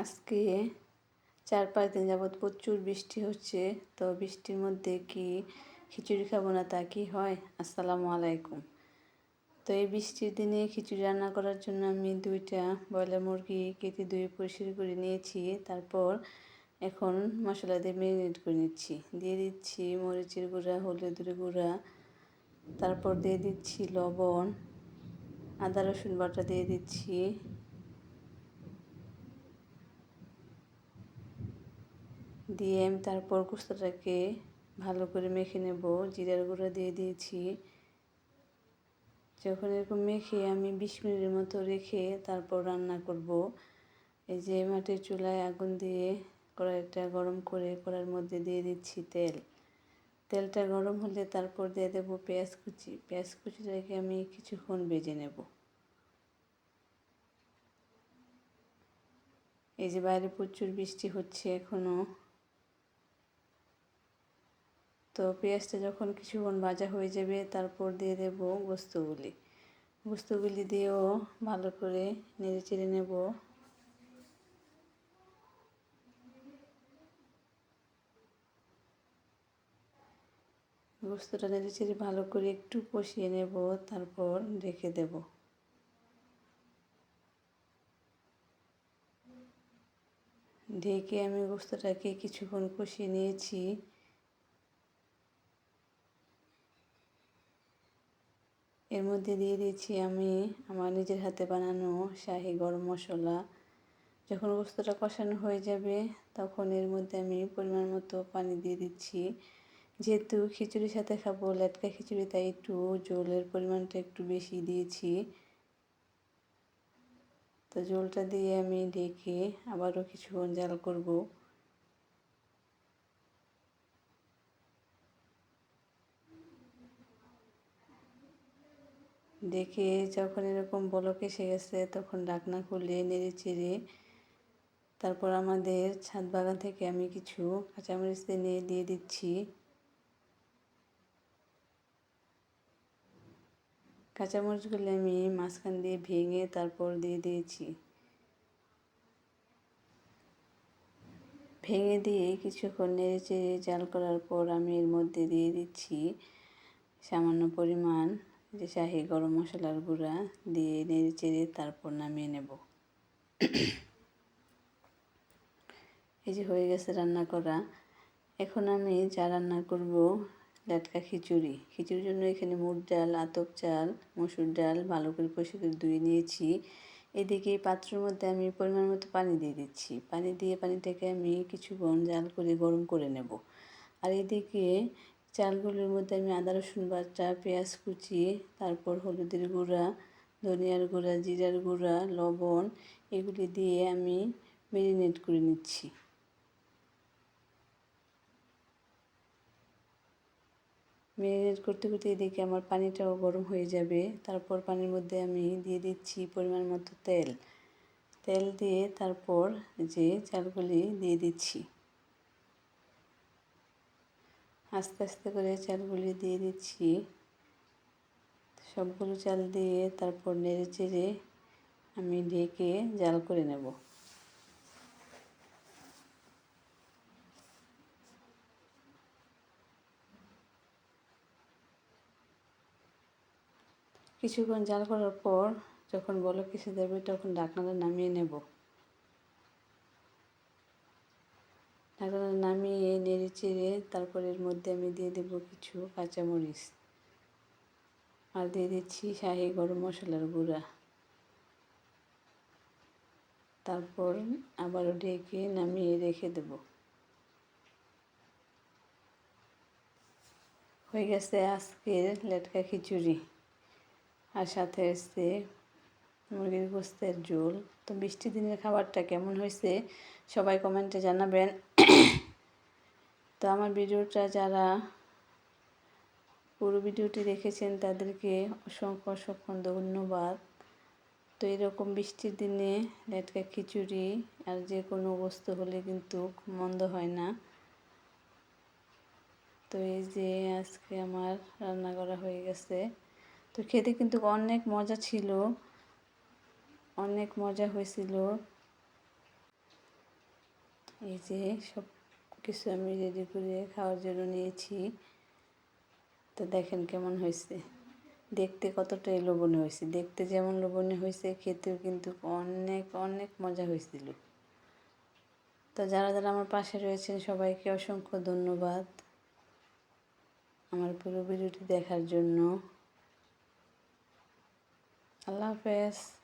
আজকে চার পাঁচ দিন যাবৎ প্রচুর বৃষ্টি হচ্ছে, তো বৃষ্টির মধ্যে কি খিচুড়ি খাব না তা কি হয়? আসসালামু আলাইকুম। তো এই বৃষ্টির দিনে খিচুড়ি রান্না করার জন্য আমি দুইটা ব্রয়লার মুরগি কেটে ধুয়ে পরিষ্কার করে নিয়েছি। তারপর এখন মশলা দিয়ে ম্যারিনেট করে নিচ্ছি। দিয়ে দিচ্ছি মরিচের গুঁড়া, হলুদের গুঁড়া, তারপর দিয়ে দিচ্ছি লবণ, আদা রসুন বাটা দিয়ে দিচ্ছি দিয়ে আমি তারপর কুস্তাটাকে ভালো করে মেখে নেব। জিরার গুঁড়ো দিয়ে দিয়েছি। যখন এরকম মেখে আমি বিশ মিনিটের মতো রেখে তারপর রান্না করব। এই যে মাটির চুলায় আগুন দিয়ে কড়াইটা গরম করে কড়ার মধ্যে দিয়ে দিচ্ছি তেল। তেলটা গরম হলে তারপর দিয়ে দেব পেঁয়াজ কুচি। পেঁয়াজ কুচিটাকে আমি কিছুক্ষণ বেজে নেব। এই যে বাইরে প্রচুর বৃষ্টি হচ্ছে এখনও তো পেঁয়াজটা যখন কিছুক্ষণ ভাজা হয়ে যাবে, তারপর দিয়ে দেব গোস্তগুলি। গোস্তগুলি দিয়েও ভালো করে নেড়ে চেড়ে নেব। গোস্তটা নেড়ে চেড়ে ভালো করে একটু কষিয়ে নেব, তারপর রেখে দেব। ঢেকে আমি গোস্তটাকে কিছুক্ষণ কষিয়ে নিয়েছি। এর মধ্যে দিয়ে দিয়েছি আমি আমার নিজের হাতে বানানো শাহি গরম মশলা। যখন গোস্তটা কষানো হয়ে যাবে, তখন এর মধ্যে আমি পরিমাণ মতো পানি দিয়ে দিচ্ছি। যেহেতু খিচুড়ির সাথে খাব, লেটকা খিচুড়ি, তাই একটু জলের পরিমাণটা একটু বেশি দিয়েছি। তো জলটা দিয়ে আমি ঢেকে আবারও কিছুক্ষণ জাল করব। দেখে যখন এরকম বলক এসে গেছে, তখন ডাকনা খুলে, নেড়ে চেড়ে তারপর আমাদের ছাদ বাগান থেকে আমি কিছু কাঁচামরিচ নিয়ে দিয়ে দিচ্ছি। কাঁচামরিচগুলো আমি মাঝখান দিয়ে ভেঙে তারপর দিয়ে দিয়েছি। ভেঙে দিয়ে কিছুক্ষণ নেড়ে চেড়ে জাল করার পর আমি এর মধ্যে দিয়ে দিচ্ছি সামান্য পরিমাণ যে শাহি গরম মশলার গুঁড়া দিয়ে নেড়ে চেড়ে তারপর নামিয়ে নেব। এই যে হয়ে গেছে রান্না করা। এখন আমি যা রান্না করব, লাটকা খিচুড়ি। খিচুড়ির জন্য এখানে মুগ ডাল, আতপ চাল, মসুর ডাল, ভালো করে পরিষ্কার ধুয়ে নিয়েছি। এদিকে পাত্রের মধ্যে আমি পরিমাণ মতো পানি দিয়ে দিচ্ছি। পানি দিয়ে পানিটাকে আমি কিছুক্ষণ জাল করে গরম করে নেব। আর এদিকে চালগুলোর মধ্যে আমি আদা, রসুন বাটা, পেঁয়াজ কুচি, তারপর হলুদের গুঁড়া, ধনিয়ার গুঁড়া, জিরার গুঁড়া, লবণ, এগুলি দিয়ে আমি মেরিনেট করে নিচ্ছি। মেরিনেট করতে করতে এদিকে আমার পানিটাও গরম হয়ে যাবে। তারপর পানির মধ্যে আমি দিয়ে দিচ্ছি পরিমাণ মতো তেল। তেল দিয়ে তারপর যে চালগুলি দিয়ে দিচ্ছি। আস্তে আস্তে করে চালগুলি দিয়ে দিচ্ছি। সবগুলো চাল দিয়ে তারপর নেড়ে চেড়ে আমি ঢেকে জাল করে নেব। কিছুক্ষণ জাল করার পর যখন বলক এসে দেবে তখন ডাকনাটা নামিয়ে নেব। ঢাকনা নামিয়ে, নেড়ে চেড়ে তারপর এর মধ্যে আমি দিয়ে দেব কিছু কাঁচামরিচ। আর দিয়ে দিচ্ছি শাহি গরম মশলার গুঁড়া। তারপর আবারও ঢেকে নামিয়ে রেখে দেব। হয়ে গেছে আজকের লেটকা খিচুড়ি। আর সাথে এসছে মুরগির গোস্তের ঝোল। তো বৃষ্টি দিনের খাবারটা কেমন হয়েছে সবাই কমেন্টে জানাবেন। তো আমার ভিডিওটা যারা পুরো ভিডিওটি দেখেছেন তাদেরকে অসংখ্য অসংখ্য ধন্যবাদ। তো এরকম বৃষ্টির দিনে লেটকা খিচুড়ি আর যে কোনো বস্তু হলে কিন্তু মন্দ হয় না। তো এই যে আজকে আমার রান্না করা হয়ে গেছে। তো খেতে কিন্তু অনেক মজা ছিল, অনেক মজা হয়েছিল। এই যে সব কিছু আমি রেডি করে খাওয়ার জন্য নিয়েছি। তো দেখেন কেমন হয়েছে। দেখতে কতটাই লোভনীয় হয়েছে। দেখতে যেমন লোভনীয় হয়েছে, খেতেও কিন্তু অনেক অনেক মজা হয়েছিল। তো যারা যারা আমার পাশে রয়েছেন, সবাইকে অসংখ্য ধন্যবাদ আমার পুরো ভিডিওটি দেখার জন্য। আল্লাহ হাফেজ।